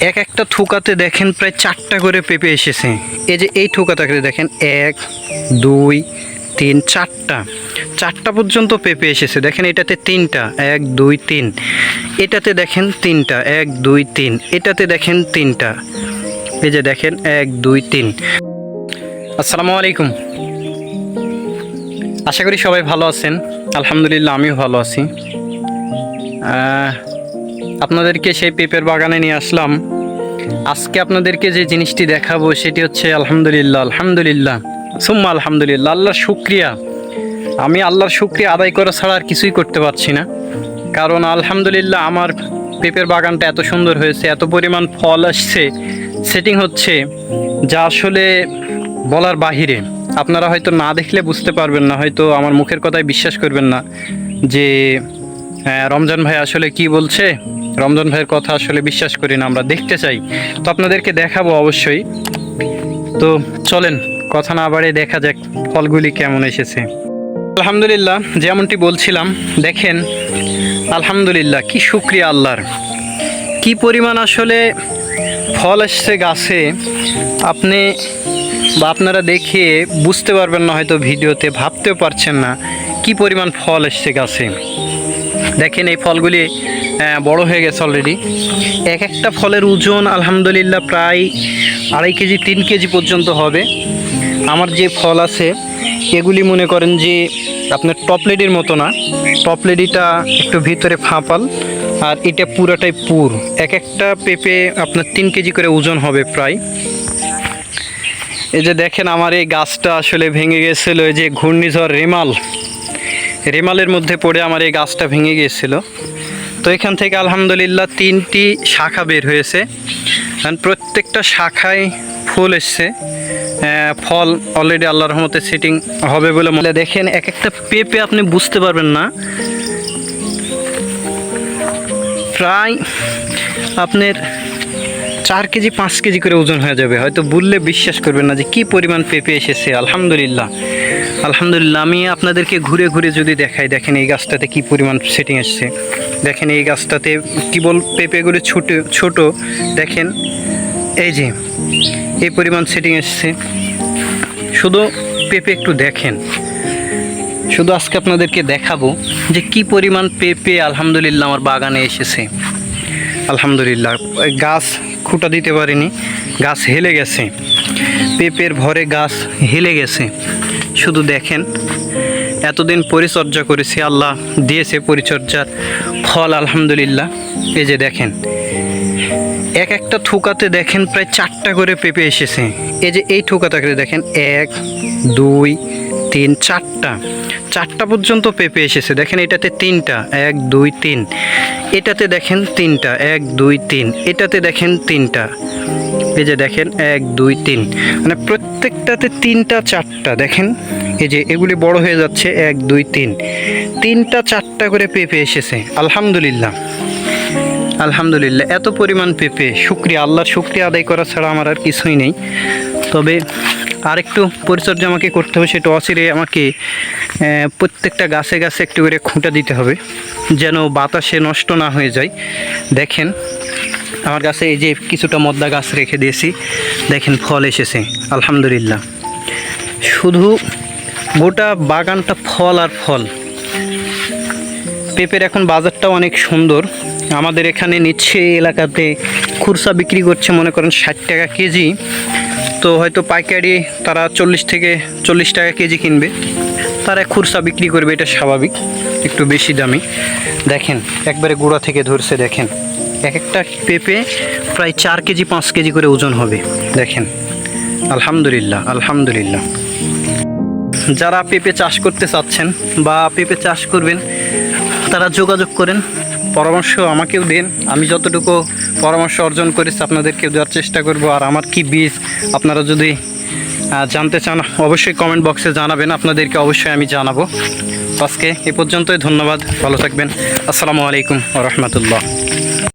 এক একটা থুকাতে দেখেন প্রায় চারটা করে পেঁপে এসেছে। এই যে এই থুকাটাকে দেখেন, এক, দুই, তিন, চারটা। চারটা পর্যন্ত পেঁপে এসেছে। দেখেন এটাতে তিনটা, এক, দুই, তিন। এটাতে দেখেন তিনটা, এক, দুই, তিন। এটাতে দেখেন তিনটা। এই যে দেখেন, এক, দুই, তিন। আসসালামু আলাইকুম। আশা করি সবাই ভালো আছেন। আলহামদুলিল্লাহ, আমিও ভালো আছি। আপনাদেরকে সেই পেঁপের বাগানে নিয়ে আসলাম। আজকে আপনাদেরকে যে জিনিসটি দেখাবো সেটি হচ্ছে আলহামদুলিল্লাহ আলহামদুলিল্লাহ। সুম্মা আলহামদুলিল্লাহ, আল্লাহর শুক্রিয়া। আমি আল্লাহর শুক্রিয়া আদায় করা ছাড়া আর কিছুই করতে পারছি না। কারণ আলহামদুলিল্লাহ আমার পেঁপের বাগানটা এত সুন্দর হয়েছে, এত পরিমাণ ফল আসছে। সেটিং হচ্ছে যা আসলে বলার বাহিরে। আপনারা হয়তো না দেখলে বুঝতে পারবেন না, হয়তো আমার মুখের কথায় বিশ্বাস করবেন না যে হ্যাঁ, রমজান ভাই আসলে কি বলছে? রমজান ভাইয়ের কথা আসলে বিশ্বাস করি না আমরা দেখতে চাই। তো আপনাদেরকে দেখাবো অবশ্যই। তো চলেন কথা না বাড়ে দেখা যাক ফলগুলি কেমন এসেছে। আলহামদুলিল্লাহ যেমনটি বলছিলাম দেখেন আলহামদুলিল্লাহ কি শুক্রিয়া আল্লাহর। কি পরিমাণ আসলে ফল এসছে গাছে আপনি বা আপনারা দেখে বুঝতে পারবেন না হয়তো ভিডিওতে ভাবতেও পারছেন না কি পরিমাণ ফল এসছে গাছে। দেখেন এই ফলগুলি বড় হয়ে গেছে অলরেডি এক একটা ফলের ওজন আলহামদুলিল্লাহ প্রায় আড়াই কেজি, তিন কেজি পর্যন্ত হবে। আমার যে ফল আছে, এগুলি মনে করেন যে আপনার টপলেডির মতো না। টপলেডিটা একটু ভিতরে ফাঁপাল, আর এটা পুরাটাই পুর। এক একটা পেঁপে আপনার তিন কেজি করে ওজন হবে প্রায়। এই যে দেখেন আমার এই গাছটা আসলে ভেঙে গেছিল, এই যে ঘূর্ণিঝড় রেমাল। রেমালের মধ্যে পড়ে আমার এই গাছটা ভেঙে গিয়েছিল। তো এখান থেকে আলহামদুলিল্লাহ তিনটি শাখা বের হয়েছে। আর প্রত্যেকটা শাখায় ফুল এসছে। ফল অলরেডি আল্লাহ রহমতে সেটিং হবে বলে মনে দেখেন, এক একটা পেঁপে আপনি বুঝতে পারবেন না। প্রায় আপনার চার কেজি, পাঁচ কেজি করে ওজন হয়ে যাবে। হয়তো বললে বিশ্বাস করবেন না যে কি পরিমাণ পেঁপে এসেছে। আলহামদুলিল্লাহ। আলহামদুলিল্লাহ, আমি আপনাদেরকে ঘুরে ঘুরে যদি দেখাই, দেখেন এই গাছটাতে কি পরিমাণ সেটিং এসছে দেখেন এই গাছটাতে কেবল পেঁপেগুলো ছোট ছোট। দেখেন, এই যে, এই পরিমাণ সেটিং এসছে শুধু পেঁপে একটু দেখেন। শুধু আজকে আপনাদেরকে দেখাবো যে কি পরিমাণ পেঁপে আলহামদুলিল্লাহ আমার বাগানে এসেছে। আলহামদুলিল্লাহ গাছ খুঁটা দিতে পারিনি, গাছ হেলে গেছে। পেঁপের ভরে গাছ হেলে গেছে। শুধু দেখেন। এতদিন পরিচর্যা করেছি, আল্লাহ দিয়েছে পরিচর্যার ফল, আলহামদুলিল্লাহ। এই যে দেখেন, এক একটা থুকাতে দেখেন প্রায় চারটা করে পেঁপে এসেছে। এই যে এই থুকাটাকে দেখেন, এক, দুই, তিন, চারটা। চারটা পর্যন্ত পেঁপে এসেছে। দেখেন এটাতে তিনটা, এক, দুই, তিন। এটাতে দেখেন তিনটা, এক, দুই, তিন। এটাতে দেখেন তিনটা। এই যে দেখেন, এক, দুই, তিন। মানে প্রত্যেকটাতে তিনটা, চারটা, দেখেন? এই যে এগুলি বড় হয়ে যাচ্ছে, এক, দুই, তিন। তিনটা, চারটা করে পেঁপে এসেছে। আলহামদুলিল্লাহ। আলহামদুলিল্লাহ। এত পরিমাণ পেঁপে। শুক্রিয়া, আল্লাহর শুক্রিয়া আদায় করা ছাড়া আমার আর কিছুই নেই। তবে আরেকটু পরিচর্যা আমাকে করতে হবে, সেটা অচিরে আমাকে প্রত্যেকটা গাছে গাছে একটু করে খুঁটা দিতে হবে, যেন বাতাসে নষ্ট না হয়ে যায়। দেখেন আমার কাছে এই যে কিছুটা মদ্দা গাছ রেখে দিয়েছি। দেখেন ফল এসেছে, আলহামদুলিল্লাহ। শুধু গোটা বাগানটা ফল আর ফল। পেঁপের এখন বাজারটাও অনেক সুন্দর। আমাদের এখানে নিচ্ছে এলাকাতে খুরসা বিক্রি করছে, মনে করেন ষাট টাকা কেজি। তো হয়তো পাইকারি তারা চল্লিশ থেকে চল্লিশ টাকা কেজি কিনবে। তারা খুরসা বিক্রি করবে, এটা স্বাভাবিক, একটু বেশি দামি। দেখেন, একবারে গুঁড়া থেকে ধরছে, দেখেন। এক একটা পেঁপে প্রায় চার কেজি, পাঁচ কেজি করে ওজন হবে। দেখেন, আলহামদুলিল্লাহ আলহামদুলিল্লাহ। যারা পেঁপে চাষ করতে চাচ্ছেন বা পেঁপে চাষ করবেন, তারা যোগাযোগ করেন, পরামর্শ আমাকেও দেন। আমি যতটুকু পরামর্শ অর্জন করেছি আপনাদেরকে দেওয়ার চেষ্টা করব। আর আমার কি বীজ, আপনারা যদি জানতে চান, অবশ্যই কমেন্ট বক্সে জানাবেন, আপনাদেরকে অবশ্যই আমি জানাব। আজকে এ পর্যন্তই, ধন্যবাদ, ভালো থাকবেন। আসসালামু আলাইকুম রহমতুল্লাহ।